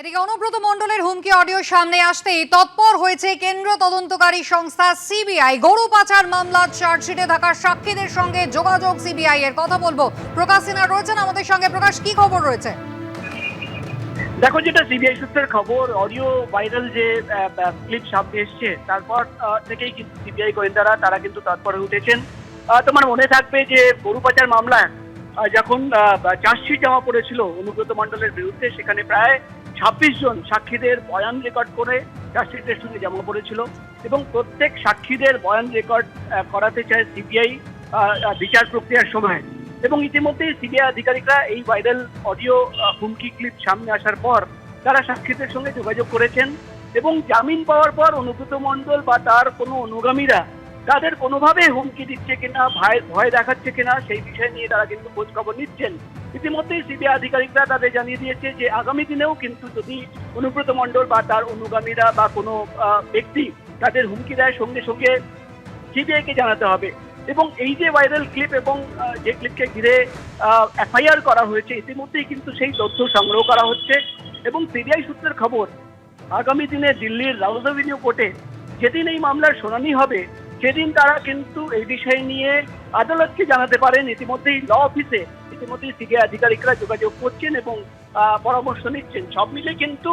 এদিকে অনুব্রত মণ্ডলের হুমকি অডিও সামনে আসতেই তৎপর হয়েছে কেন্দ্র তদন্তকারী সংস্থা সিবিআই। গরু পাচার মামলার চার্জশিটে থাকা সাক্ষীদের সঙ্গে যোগাযোগ সিবিআই এর কথা বলব। প্রকাশ সিনহা রয়েছেন আমাদের সঙ্গে। প্রকাশ, কি খবর রয়েছে? দেখো, যেটা সিবিআই সূত্রের খবর, অডিও ভাইরাল যে ক্লিপ সামনে এসছে, তারপর থেকেই কিন্তু সিবিআই গোয়েন্দারা, তারা কিন্তু তৎপরে উঠেছেন। তোমার মনে থাকবে যে, গরু পাচার মামলায় যখন চার্জশিট জমা পড়েছিল অনুব্রত মণ্ডলের বিরুদ্ধে, সেখানে প্রায় ছাব্বিশ জন সাক্ষীদের বয়ান রেকর্ড করে চার্জশিটের সঙ্গে জমা পড়েছিল এবং প্রত্যেক সাক্ষীদের বয়ান রেকর্ড করাতে চায় সিবিআই বিচার প্রক্রিয়ার সময়। এবং ইতিমধ্যেই সিবিআই আধিকারিকরা এই ভাইরাল অডিও হুমকি ক্লিপ সামনে আসার পর তারা সাক্ষীদের সঙ্গে যোগাযোগ করেছেন এবং জামিন পাওয়ার পর অনুব্রত মণ্ডল বা তার কোনো অনুগামীরা তাদের কোনোভাবে হুমকি দিচ্ছে কিনা, ভয় ভয় দেখাচ্ছে কিনা সেই বিষয় নিয়ে তারা কিন্তু খোঁজখবর নিচ্ছেন। ইতিমধ্যেই সিবিআই আধিকারিকরা তাদের জানিয়ে দিয়েছে যে আগামী দিনেও কিন্তু যদি অনুব্রত মণ্ডল বা তার অনুগামীরা বা কোনো ব্যক্তি তাদের হুমকি দেয়, সঙ্গে সঙ্গে সিবিআইকে জানাতে হবে। এবং এই যে ভাইরাল ক্লিপ এবং যে ক্লিপকে ঘিরে এফআইআর করা হয়েছে, ইতিমধ্যেই কিন্তু সেই তথ্য সংগ্রহ করা হচ্ছে। এবং সিবিআই সূত্রের খবর, আগামী দিনে দিল্লির অ্যাভিনিউ কোর্টে যেদিন এই মামলার শুনানি হবে সেদিন তারা কিন্তু এই বিষয় নিয়ে আদালতকে জানাতে পারেন। ইতিমধ্যেই ল অফিসে ইতিমধ্যেই সিবিআই আধিকারিকরা যোগাযোগ করছেন এবং পরামর্শ নিচ্ছেন। সব মিলে কিন্তু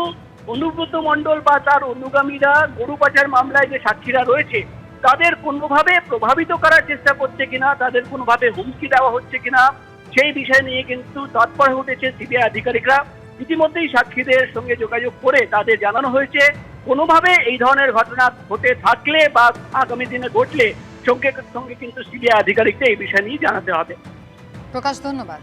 অনুব্রত মণ্ডল বা তার অনুগামীরা গরু পাচার মামলায় যে সাক্ষীরা রয়েছে, তাদের কোনোভাবে প্রভাবিত করার চেষ্টা করছে কিনা, তাদের কোনোভাবে হুমকি দেওয়া হচ্ছে কিনা, সেই বিষয় নিয়ে কিন্তু তৎপর উঠেছে সিবিআই আধিকারিকরা। ইতিমধ্যেই সাক্ষীদের সঙ্গে যোগাযোগ করে তাদের জানানো হয়েছে। কোনোভাবে এই ধরনের ঘটনা ঘটে থাকলে বা আগামী দিনে ঘটলে সঙ্গে সঙ্গে কিন্তু সিবিআই আধিকারিকদের এই বিষয় নিয়ে জানাতে হবে। প্রকাশ ধন্যবাদ।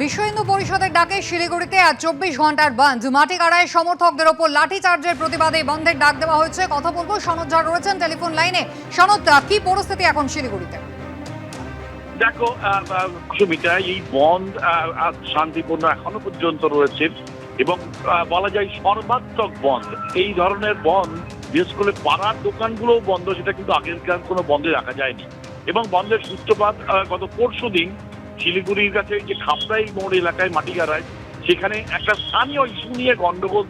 বিশ্ব হিন্দু পরিষদের ডাকে শিলিগুড়িতে আজ চব্বিশ ঘণ্টার বন্ধ। মাটি কাড়ায় সমর্থকদের ওপর লাঠিচার্জের প্রতিবাদে বন্ধের ডাক দেওয়া হয়েছে। কথা বলব সনদ ঝা রয়েছেন টেলিফোন লাইনে। সনদ কি পরিস্থিতি এখন শিলিগুড়িতে? দেখো সুমিতা এই বন্ধ আহ, শান্তিপূর্ণ এখনও পর্যন্ত রয়েছে। এবং বলা যায় সর্বাত্মক বন্ধ। এই ধরনের বন্ধ, বিশেষ করে পাড়ার দোকানগুলো বন্ধ, সেটা কিন্তু আগেরকার কোনো বন্ধে রাখা যায়নি। এবং বন্ধের সূত্রপাত গত পরশু দিন শিলিগুড়ির কাছে যে খাপড়াই মোড় এলাকায় মাটিগাড়ায়, সেখানে একটা স্থানীয় ইস্যু নিয়ে গন্ডগোল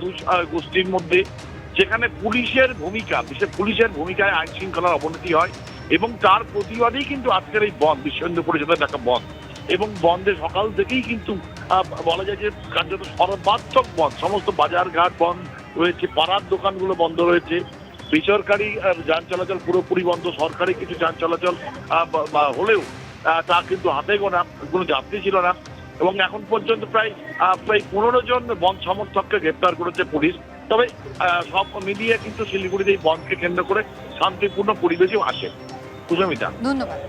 গোষ্ঠীর মধ্যে যেখানে পুলিশের ভূমিকা, বিশেষ পুলিশের ভূমিকায় আইন শৃঙ্খলার অবনতি হয়, এবং তার প্রতিবাদেই কিন্তু আজকের এই বন্ধ বিশ্ব হিন্দু পরিষদের ডাকা বন্ধ। এবং বন্ধে সকাল থেকেই কিন্তু বলা যায় যে কার্যত সর্বাত্মক বন্ধ, সমস্ত বাজার ঘাট বন্ধ রয়েছে, পাড়ার দোকানগুলো বন্ধ রয়েছে, বেসরকারি যান চলাচল পুরোপুরি বন্ধ, সরকারি কিছু যান চলাচল হলেও তা কিন্তু হাতে গোনা, কোনো যাত্রী ছিল না। এবং এখন পর্যন্ত প্রায় প্রায় পনেরো জন বন্ধ সমর্থককে গ্রেপ্তার করেছে পুলিশ। তবে সব মিলিয়ে কিন্তু শিলিগুড়িতে এই বন্ধকে কেন্দ্র করে শান্তিপূর্ণ পরিবেশও আসে। সুস্মিতা। ধন্যবাদ।